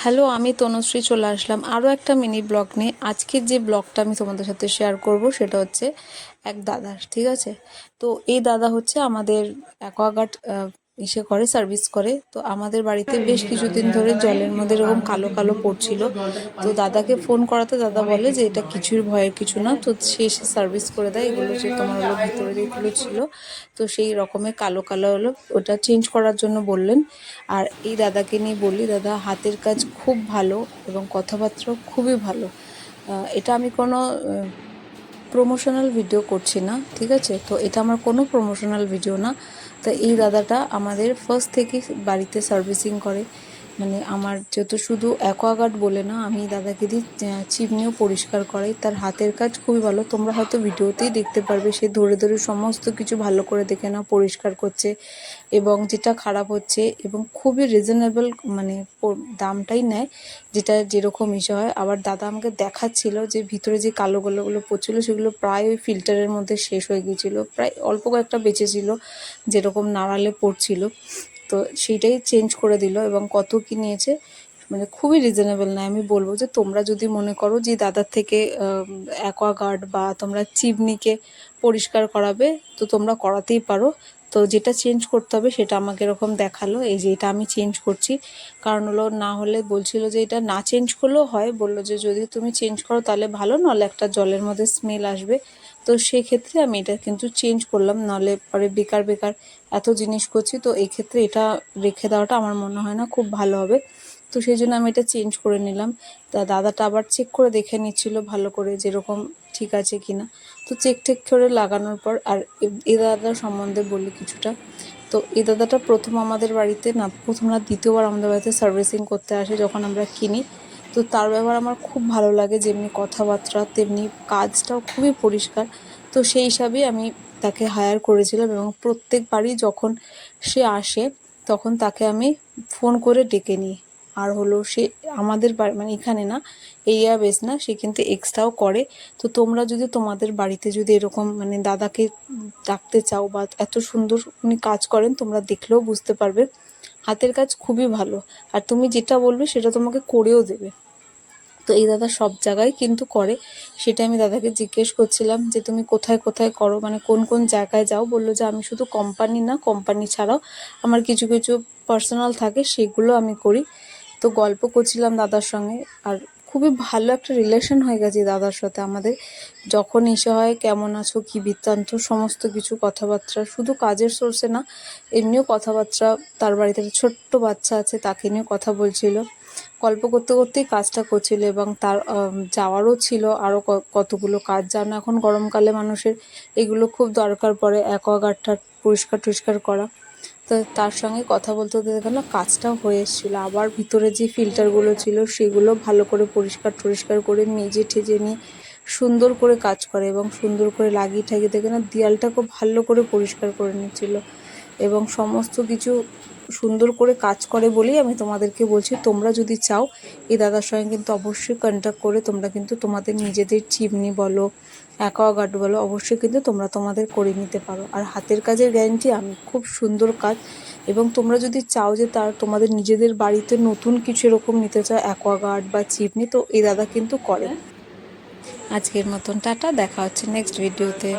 Hello, আমি তনুশ্রী চলে আসলাম আরও একটা মিনি ব্লগ নিয়ে। আজকের যে ব্লগটা আমি তোমাদের সাথে শেয়ার করব সেটা হচ্ছে এক দাদার, ঠিক আছে? তো এই দাদা হচ্ছে আমাদের অ্যাকোয়াগার্ড ইসে করে, সার্ভিস করে। তো আমাদের বাড়িতে বেশ কিছুদিন ধরে জলের মধ্যে এরকম কালো কালো পড়ছিল। তো দাদাকে ফোন করাতে দাদা বলে যে, এটা কিছুর ভয়ের কিছু না। তো সে এসে সার্ভিস করে দেয়। এগুলো যে তোমার হলো ভিতরে যেগুলো ছিল। তো সেই রকমের কালো কালো হলো। ওটা চেঞ্জ করার জন্য বললেন। আর এই দাদাকে নিয়ে বলি, দাদা, হাতের কাজ খুব ভালো এবং কথাবার্তাও খুবই ভালো। এটা আমি কোনো প্রমোশনাল ভিডিও করছি না, ঠিক আছে? তো এটা আমার কোনো প্রমোশনাল ভিডিও না। তো এই দাদাটা আমাদের ফার্স্ট থেকে বাড়িতে সার্ভিসিং করে। মানে আমার যেহেতু শুধু অ্যাকোয়াগার্ড বলে না আমি দাদাকে দিই আহ, চিমনিও পরিষ্কার করাই। তার হাতের কাজ খুবই ভালো। তোমরা হয়তো ভিডিওতেই দেখতে পারবে সে ধরে ধরে সমস্ত কিছু ভালো করে দেখে না পরিষ্কার করছে এবং যেটা খারাপ হচ্ছে এবং খুবই রিজনেবল মানে দামটাই নেয় যেটা যেরকম ইসে হয়। আবার দাদা আমাকে দেখাচ্ছিল যে ভিতরে যে কালো গোলোগুলো পড়ছিল সেগুলো প্রায় ওই ফিল্টারের মধ্যে শেষ হয়ে গিয়েছিল। প্রায় অল্প কয়েকটা বেঁচে ছিল যেরকম নাড়ালে পড়ছিল। তো সেইটাই চেঞ্জ করে দিল এবং কত কি নিয়েছে মানে খুবই রিজনেবল না। আমি বলব যে তোমরা যদি মনে করো যে দাদার থেকে অ্যাকোয়াগার্ড বা তোমরা চিমনিকে পরিষ্কার করাবে, তো তোমরা করাতেই পারো। তো যেটা চেঞ্জ করতে হবে সেটা আমাকে এরকম দেখাল, এই যে এটা আমি চেঞ্জ করছি। কারণ হলো না হলে বলছিল যে এটা না চেঞ্জ করলেও হয়, বলল যে যদি তুমি চেঞ্জ করো তাহলে ভালো, নাহলে একটা জলের মধ্যে স্মেল আসবে। তো সেক্ষেত্রে আমি এটা কিন্তু চেঞ্জ করলাম, নাহলে পরে বেকার বেকার এত জিনিস করছি। তো এই ক্ষেত্রে এটা রেখে দেওয়াটা আমার মনে হয় না খুব ভালো হবে। তো সেই জন্য আমি এটা চেঞ্জ করে নিলাম। তা দাদাটা আবার চেক করে দেখে নিচ্ছিল ভালো করে যেরকম ঠিক আছে কিনা। তো চেক টেক করে লাগানোর পর আর এ- দাদার সম্বন্ধে বলি কিছুটা। তো এই দাদাটা প্রথম আমাদের বাড়িতে না, প্রথম না, দ্বিতীয়বার আমাদের বাড়িতে সার্ভিসিং করতে আসে যখন আমরা কিনি। তো তার ব্যবহার আমার খুব ভালো লাগে, যেমনি কথাবার্তা, তেমনি কাজটাও খুবই পরিষ্কার। তো সেই হিসাবেই আমি তাকে হায়ার করেছিলাম এবং প্রত্যেকবারই যখন সে আসে, তখন তাকে আমি ফোন করে ডেকে নিই। আর হলো সে আমাদের মানে এখানে না, এরিয়া বেস না, সে কিন্তু এক্সট্রাও করে। তো তোমরা যদি তোমাদের বাড়িতে যদি এরকম মানে দাদাকে ডাকতে চাও বা এত সুন্দর উনি কাজ করেন, তোমরা দেখলেও বুঝতে পারবে। হাতের কাজ খুবই ভালো। আর তুমি যেটা বলবে সেটা তোমাকে করেও দেবে। তো এই দাদা সব জায়গায় কিন্তু করে। সেটা আমি দাদাকে জিজ্ঞেস করছিলাম যে, তুমি কোথায় কোথায় করো? মানে কোন কোন জায়গায় যাও? বলল যে, আমি শুধু কোম্পানি না কোম্পানি ছাড়াও আমার কিছু কিছু পার্সোনাল থাকে, সেগুলো আমি করি। তো গল্প করছিলাম দাদার সঙ্গে, আর খুবই ভালো একটা রিলেশন হয়ে গেছে দাদার সাথে আমাদের। যখন এসে হয়, কেমন আছো, কী বৃত্তান্ত, সমস্ত কিছু কথাবার্তা, শুধু কাজের সোর্সে না, এমনিও কথাবার্তা, তার বাড়িতে একটা ছোট্ট বাচ্চা আছে, তাকে নিয়েও কথা বলছিল। গল্প করতে করতেই কাজটা করছিল এবং তার যাওয়ারও ছিল আরও কতগুলো কাজ জানো এখন গরমকালে মানুষের এগুলো খুব দরকার পড়ে, অ্যাকোয়াগার্ডটা পরিষ্কার টরিষ্কার করা। তো তার সঙ্গে কথা বলতে হতে দেখলাম কাজটাও হয়ে এসেছিল। আবার ভিতরে যে ফিল্টারগুলো ছিল, সেগুলো ভালো করে পরিষ্কার টরিষ্কার করে মেজে ঠেজে নিয়ে সুন্দর করে কাজ করে এবং সুন্দর করে লাগিয়ে ঠাগিয়ে দেখে না, দেয়ালটা খুব ভালো করে পরিষ্কার করে নিচ্ছিল। এবং সমস্ত কিছু সুন্দর করে কাজ করে বলেই আমি তোমাদেরকে বলছি, তোমরা যদি চাও, এই দাদার সঙ্গে কিন্তু অবশ্যই কন্ট্যাক্ট করে, তোমরা কিন্তু তোমাদের নিজেদের চিমনি বলো অ্যাকোয়াগার্ড বলো, অবশ্যই কিন্তু তোমরা তোমাদের করে নিতে পারো। আর হাতের কাজের গ্যারেন্টি আমি খুব সুন্দর কাজ। এবং তোমরা যদি চাও যে তার, তোমাদের নিজেদের বাড়িতে নতুন কিছু এরকম নিতে চাও অ্যাকোয়াগার্ড বা চিমনি, তো এই দাদা কিন্তু করে। আজকের মতন টাটা, দেখা হচ্ছে নেক্সট ভিডিওতে